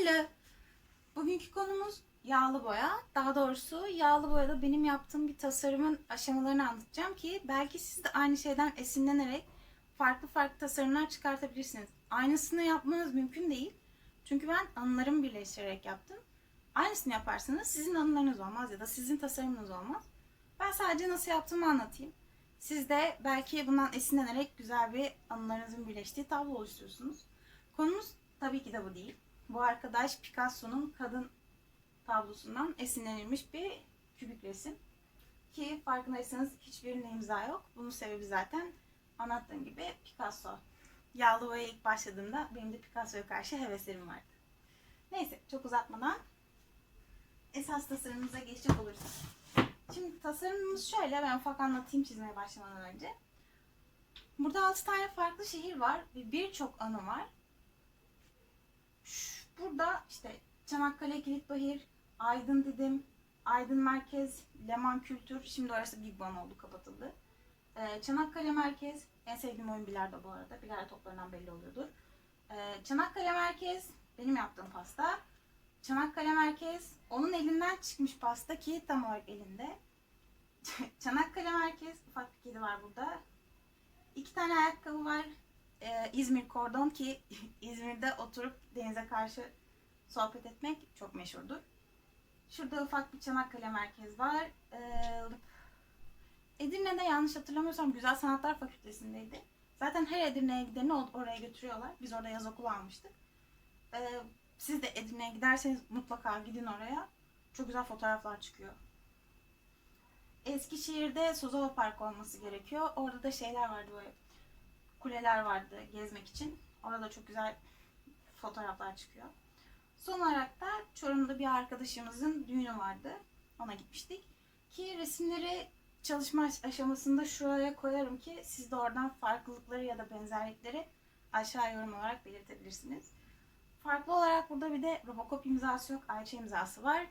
Hello. Bugünkü konumuz yağlı boya. Daha doğrusu yağlı boyada benim yaptığım bir tasarımın aşamalarını anlatacağım ki belki siz de aynı şeyden esinlenerek farklı farklı tasarımlar çıkartabilirsiniz. Aynısını yapmanız mümkün değil. Çünkü ben anılarımı birleştirerek yaptım. Aynısını yaparsanız sizin anılarınız olmaz ya da sizin tasarımınız olmaz. Ben sadece nasıl yaptığımı anlatayım. Siz de belki bundan esinlenerek güzel bir anılarınızın birleştiği tablo oluşturursunuz. Konumuz tabii ki de bu değil. Bu arkadaş Picasso'nun kadın tablosundan esinlenilmiş bir kübik resim. Ki farkındaysanız hiçbirinde imza yok. Bunun sebebi zaten anlattığım gibi Picasso. Yağlı boyaya ilk başladığımda benim de Picasso'ya karşı heveslerim vardı. Neyse çok uzatmadan esas tasarımımıza geçecek olursak. Şimdi tasarımımız şöyle ben ufak anlatayım çizmeye başlamadan önce. Burada 6 tane farklı şehir var ve birçok anı var. Şu- Burada işte Çanakkale Kilitbahir, Aydın Didim, Aydın Merkez, Leman Kültür, şimdi orası Big Bang oldu kapatıldı. Ee, Çanakkale Merkez, en sevdiğim oyun bilardo bu arada. Bilardo toplarından belli oluyordur. Ee, Çanakkale Merkez, benim yaptığım pasta. Çanakkale Merkez, onun elinden çıkmış pasta ki tam olarak elinde. Çanakkale Merkez, ufak bir kedi var burada. İki tane ayakkabı var. Ee, İzmir Kordon ki İzmir'de oturup denize karşı sohbet etmek çok meşhurdur. Şurada ufak bir Çanakkale Merkez var. Ee, Edirne'de yanlış hatırlamıyorsam Güzel Sanatlar Fakültesindeydi. Zaten her Edirne'ye gideni or- oraya götürüyorlar. Biz orada yaz okulu almıştık. Ee, siz de Edirne'ye giderseniz mutlaka gidin oraya. Çok güzel fotoğraflar çıkıyor. Eskişehir'de Sozova Park olması gerekiyor. Orada da şeyler vardı böyle. Kuleler vardı gezmek için. Orada çok güzel fotoğraflar çıkıyor. Son olarak da Çorum'da bir arkadaşımızın düğünü vardı. Ona gitmiştik. Ki resimleri çalışma aş- aşamasında şuraya koyarım ki siz de oradan farklılıkları ya da benzerlikleri aşağı yorum olarak belirtebilirsiniz. Farklı olarak burada bir de Robocop imzası yok, Ayça imzası var.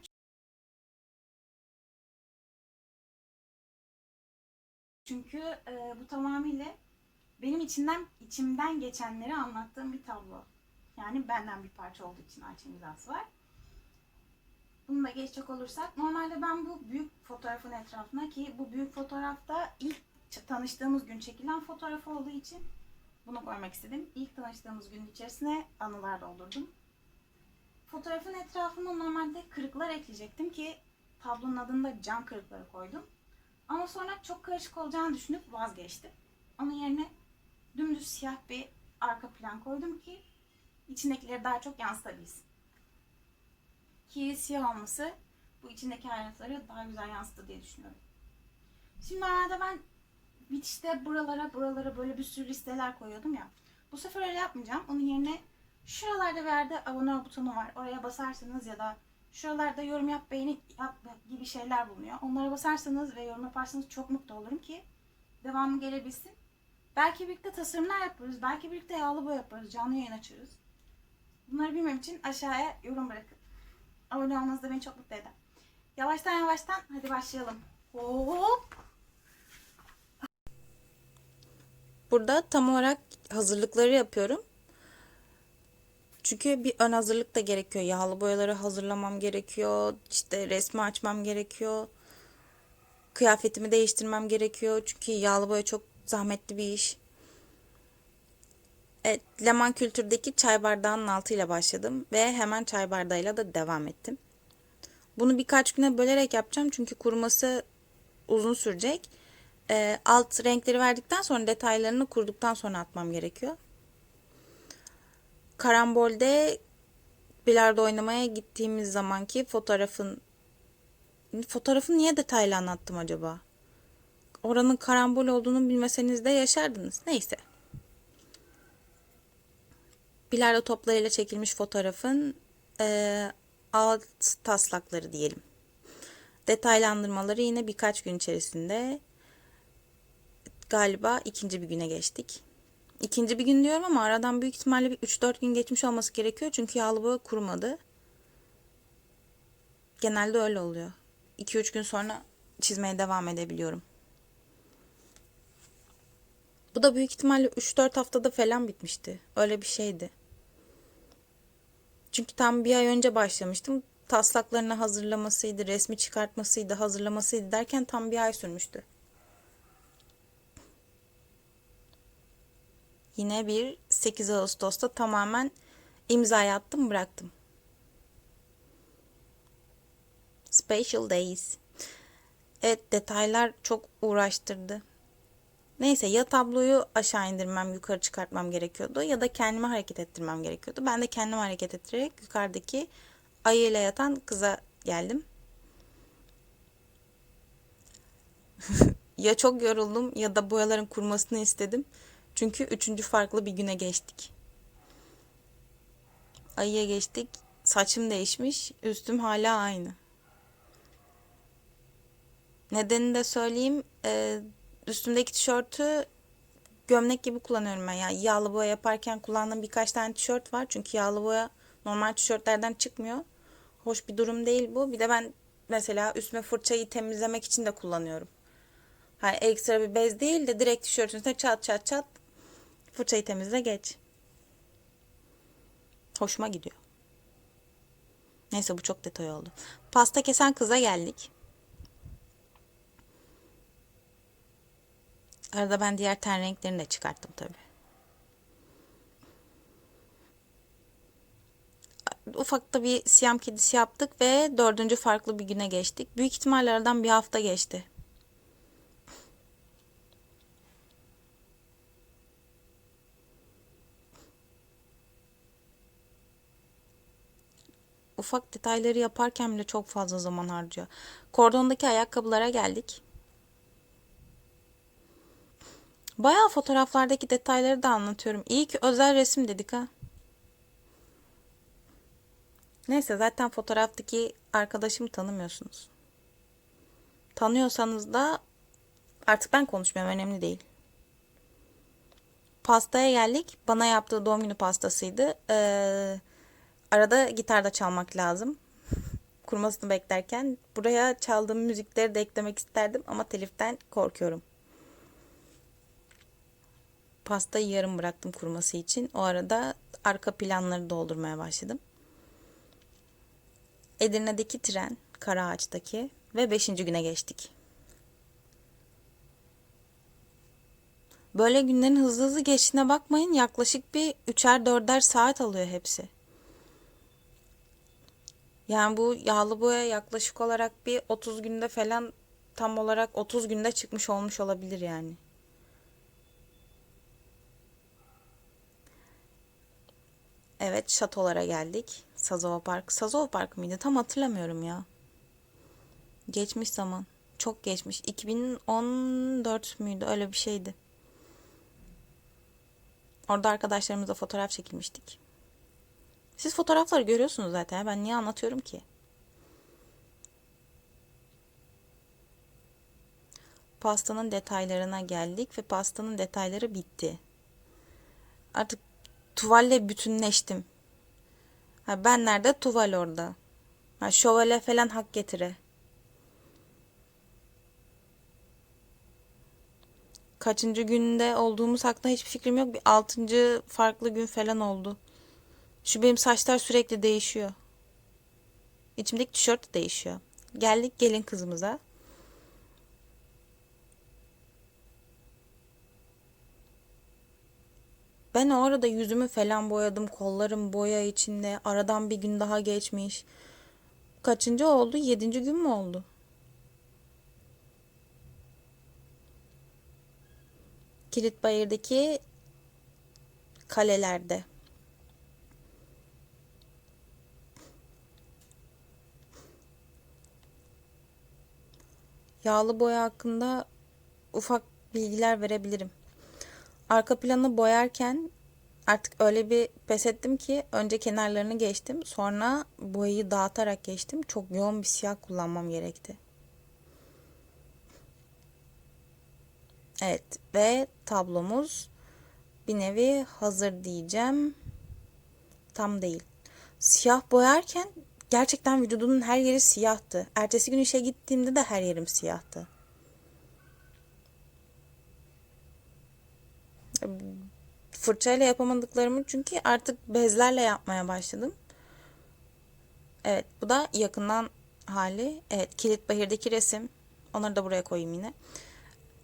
Çünkü e, bu tamamıyla benim içinden içimden geçenleri anlattığım bir tablo. Yani benden bir parça olduğu için Ayça imzası var. Bunu da geçecek olursak normalde ben bu büyük fotoğrafın etrafına ki bu büyük fotoğrafta ilk tanıştığımız gün çekilen fotoğraf olduğu için bunu koymak istedim. İlk tanıştığımız gün içerisine anılar doldurdum. Fotoğrafın etrafına normalde kırıklar ekleyecektim ki tablonun adını da cam kırıkları koydum. Ama sonra çok karışık olacağını düşünüp vazgeçtim. Onun yerine dümdüz siyah bir arka plan koydum ki içindekileri daha çok yansıtabilsin. Ki siyah olması bu içindeki ayrıntıları daha güzel yansıttı diye düşünüyorum. Şimdi normalde ben bitişte buralara buralara böyle bir sürü listeler koyuyordum ya. Bu sefer öyle yapmayacağım. Onun yerine şuralarda bir yerde abone ol butonu var. Oraya basarsanız ya da şuralarda yorum yap, beğeni yap gibi şeyler bulunuyor. Onlara basarsanız ve yorum yaparsanız çok mutlu olurum ki devamı gelebilsin. Belki birlikte tasarımlar yaparız. Belki birlikte yağlı boya yaparız. Canlı yayın açarız. Bunları bilmem için aşağıya yorum bırakın. Abone olmanız da beni çok mutlu eder. Yavaştan yavaştan hadi başlayalım. Hop. Burada tam olarak hazırlıkları yapıyorum. Çünkü bir ön hazırlık da gerekiyor. Yağlı boyaları hazırlamam gerekiyor. İşte resmi açmam gerekiyor. Kıyafetimi değiştirmem gerekiyor. Çünkü yağlı boya çok zahmetli bir iş. Evet, Leman Kültür'deki çay bardağının altıyla başladım ve hemen çay bardağıyla da devam ettim. Bunu birkaç güne bölerek yapacağım çünkü kuruması uzun sürecek. Ee, alt renkleri verdikten sonra detaylarını kurduktan sonra atmam gerekiyor. Karambol'de bilardo oynamaya gittiğimiz zamanki fotoğrafın fotoğrafı niye detaylı anlattım acaba? Oranın karambol olduğunu bilmeseniz de yaşardınız. Neyse. Bilardo toplarıyla çekilmiş fotoğrafın eee, alt taslakları diyelim. Detaylandırmaları yine birkaç gün içerisinde galiba ikinci bir güne geçtik. İkinci bir gün diyorum ama aradan büyük ihtimalle bir 3-4 gün geçmiş olması gerekiyor. Çünkü yağlı boya kurumadı. Genelde öyle oluyor. 2-3 gün sonra çizmeye devam edebiliyorum. Bu da büyük ihtimalle 3-4 haftada falan bitmişti. Öyle bir şeydi. Çünkü tam bir ay önce başlamıştım. Taslaklarını hazırlamasıydı, resmi çıkartmasıydı, hazırlamasıydı derken tam bir ay sürmüştü. Yine bir 8 Ağustos'ta tamamen imza attım bıraktım. Special Days. Evet detaylar çok uğraştırdı. Neyse ya tabloyu aşağı indirmem, yukarı çıkartmam gerekiyordu ya da kendimi hareket ettirmem gerekiyordu. Ben de kendimi hareket ettirerek yukarıdaki ayıyla yatan kıza geldim. ya çok yoruldum ya da boyaların kurumasını istedim. Çünkü üçüncü farklı bir güne geçtik. Ayıya geçtik. Saçım değişmiş. Üstüm hala aynı. Nedenini de söyleyeyim. Ee, üstümdeki tişörtü gömlek gibi kullanıyorum ben. Yani yağlı boya yaparken kullandığım birkaç tane tişört var. Çünkü yağlı boya normal tişörtlerden çıkmıyor. Hoş bir durum değil bu. Bir de ben mesela üstüme fırçayı temizlemek için de kullanıyorum. Hani ekstra bir bez değil de direkt tişörtün üstüne çat çat çat fırçayı temizle geç. Hoşuma gidiyor. Neyse bu çok detay oldu. Pasta kesen kıza geldik. Arada ben diğer ten renklerini de çıkarttım tabi. Ufakta bir siyam kedisi yaptık ve dördüncü farklı bir güne geçtik. Büyük ihtimalle aradan bir hafta geçti. Ufak detayları yaparken bile çok fazla zaman harcıyor. Kordondaki ayakkabılara geldik. Bayağı fotoğraflardaki detayları da anlatıyorum. İyi ki özel resim dedik ha. Neyse zaten fotoğraftaki arkadaşımı tanımıyorsunuz. Tanıyorsanız da artık ben konuşmuyorum önemli değil. Pastaya geldik. Bana yaptığı doğum günü pastasıydı. Ee, arada gitarda çalmak lazım. Kurmasını beklerken. Buraya çaldığım müzikleri de eklemek isterdim ama teliften korkuyorum. Pastayı yarım bıraktım kuruması için. O arada arka planları doldurmaya başladım. Edirne'deki tren, Karaağaç'taki ve 5. güne geçtik. Böyle günlerin hızlı hızlı geçtiğine bakmayın. Yaklaşık bir 3'er 4'er saat alıyor hepsi. Yani bu yağlı boya yaklaşık olarak bir 30 günde falan tam olarak 30 günde çıkmış olmuş olabilir yani. Evet, şatolara geldik. Sazova Park. Sazova Park mıydı? Tam hatırlamıyorum ya. Geçmiş zaman. Çok geçmiş. 2014 müydü? Öyle bir şeydi. Orada arkadaşlarımızla fotoğraf çekilmiştik. Siz fotoğrafları görüyorsunuz zaten. Ben niye anlatıyorum ki? Pastanın detaylarına geldik ve pastanın detayları bitti. Artık tuvalle bütünleştim. Ha, ben nerede? Tuval orada. Ha, şövalye falan hak getire. Kaçıncı günde olduğumuz hakkında hiçbir fikrim yok. Bir altıncı farklı gün falan oldu. Şu benim saçlar sürekli değişiyor. İçimdeki tişört de değişiyor. Geldik gelin kızımıza. Ben o arada yüzümü falan boyadım. Kollarım boya içinde. Aradan bir gün daha geçmiş. Kaçıncı oldu? Yedinci gün mü oldu? Kilitbayır'daki kalelerde. Yağlı boya hakkında ufak bilgiler verebilirim. Arka planı boyarken artık öyle bir pes ettim ki önce kenarlarını geçtim. Sonra boyayı dağıtarak geçtim. Çok yoğun bir siyah kullanmam gerekti. Evet ve tablomuz bir nevi hazır diyeceğim. Tam değil. Siyah boyarken gerçekten vücudumun her yeri siyahtı. Ertesi gün işe gittiğimde de her yerim siyahtı. Fırçayla yapamadıklarımı çünkü artık bezlerle yapmaya başladım. Evet bu da yakından hali. Evet Kilitbahir'deki resim. Onları da buraya koyayım yine.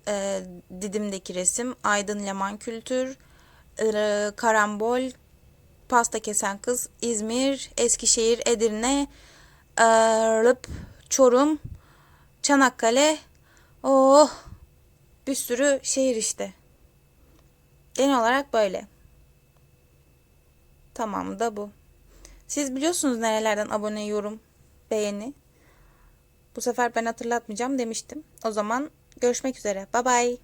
Ee, Didim'deki resim. Aydın Leman Kültür. Ee, Karambol. Pasta Kesen Kız. İzmir. Eskişehir. Edirne. Rıp, Çorum. Çanakkale. Oh bir sürü şehir işte. Genel olarak böyle. Tamamı da bu. Siz biliyorsunuz nerelerden abone, yorum, beğeni. Bu sefer ben hatırlatmayacağım demiştim. O zaman görüşmek üzere. Bye bye.